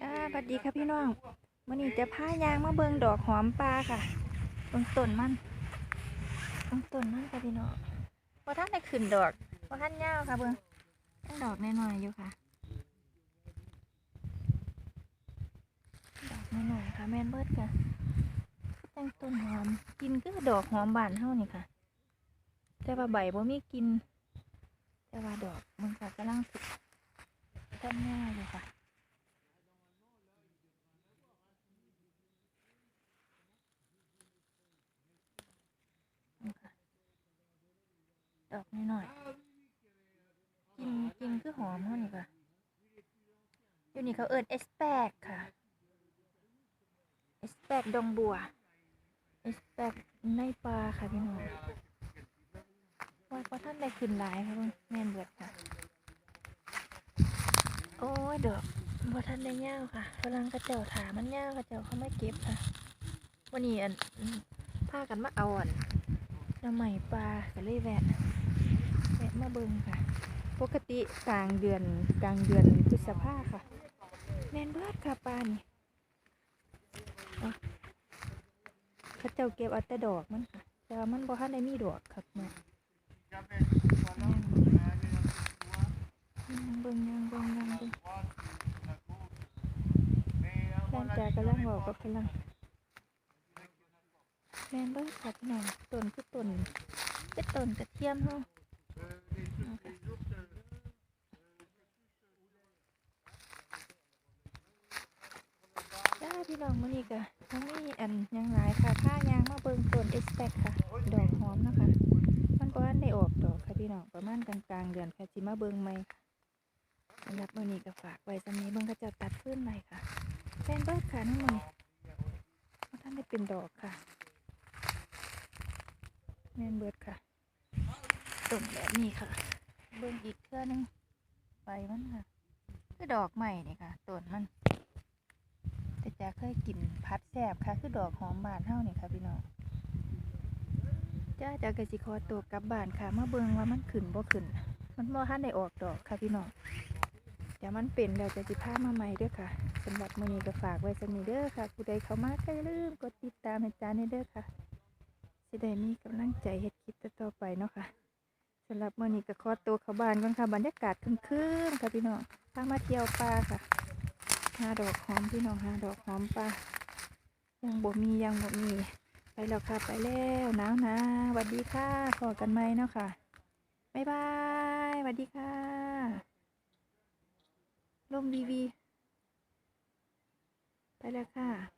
จ้าสวัสดีค่ะพี่น้องวันนี้จะพายางมาเบิงดอกหอมปลาค่ะเบิงต้นมันเบิงต้นมันค่ะพี่น้องพอท่านได้ขึ้นดอกพอท่านยาวค่ะเบิงยังดอกน้อยๆอยู่ค่ะ ดอกน้อยๆค่ะแมนเบิร์ดค่ะแต่งต้นหอมกินก็ดอกหอมบานเท่านี่ค่ะ แต่ว่าใบบ่มีกิน แต่ว่าดอกมันก็กำลังสุกต้นหน้าอยู่ค่ะ นี่ค่ะด อกน้อยๆกินกินคือหอมเท่านี้ค่ะอยู่นี่เขาเอิญเอสแปกค่ะเอสแปกดงบัวเอสแปกในปลาค่ะพี่น้องว่าเพราะท่านได้ขึ้นหลายค่ะแม่นเบิดค่ะ โอ้ยดอกเพราท่านได้ย่าวค่ะกำลังกระเจ้าถามันย่าวกระเจ้าเขาไม่เก็บค่ะ วันนี้อันพากันมาเอาอันน้ำใหม่ปลาก็เลยแวะแวะมา เบิงค่ะ ปกติกลางเดือนกลางเดือนพฤษภาค่ะ แมนเบิดค่ะปลานี่เขาเจ้าเก็บเอาแต่ดอกมันค่ะแต่ว่ามันบ่ทันได้มีดอกครับแม่ยังเบิงยังเบิงยังเบิงแฟนจากกำลังบอกกับกำลังแมนเบิร์ดค่ะพี่น้องต้นคือต้นเป็นต้นกระเทียมเฮาเอาค่ะจ้า พี่น้องมื้อนี้ก็ทั้งนี้อันยังหลายค่ะค่ายางมาเบิ่งต้นเอสแปกค่ะ ดอกหอมนะคะ มันบ่ทันได้ออกดอกค่ะพี่น้องประมาณกลางๆเดือนค่ะสิมาเบิ่งใหม่ค่ะสำหรับมื้อนี้ก็ฝากไว้สำนี้เบิ่งเขาเจะตัดฟื้นใหม่ค่ะแฟนเบิร์ดค่ะนี่มื้อนี้บ่ทันได้เป็นดอกค่ะแมนเบิร์ดค่ะต้นแบบนี้ค่ะ เบิ่งอีกเทื่อนึงใบมันค่ะคือดอกใหม่นี่ค่ะต้นมัน จะเคยกินพัดแซบค่ะ คือดอกหอมบานเท่านี่ค่ะพี่น้องจ้าจากกสิคอตัวกลับบ้านค่ะมาเบิงว่ามันขึ้นบ่ขึ้น มันบ่ทันได้ออกดอกค่ะพี่น้องเดี๋ยวมันเป็นแล้วจะสิพามาใหม่เด้อค่ะสำหรับมื้อนี้ก็ฝากไว้สำนี้เด้อค่ะผู้ใดเข้ามาก็อย่าลืมกดติดตามให้จานเด้อค่ะสิได้มีกำลังใจเฮ็ดคลิปต่อไปเนาะค่ะสำหรับมื้อนี้ก็ขอตัวเข้าบ้านก่อนค่ะบรรยากาศครึ้มๆค่ะพี่น้องพามาเที่ยวป่าค่ะ หาดอกหอมพี่น้องหาดอกหอมป่ายังบ่มียังบ่มี ไปแล้วค่ะไปแล้วหนาวนะสวัสดีค่ะพอกันไหมเนาะค่ะบ๊ายบายสวัสดีค่ะลมวีวีไปแล้วค่ะ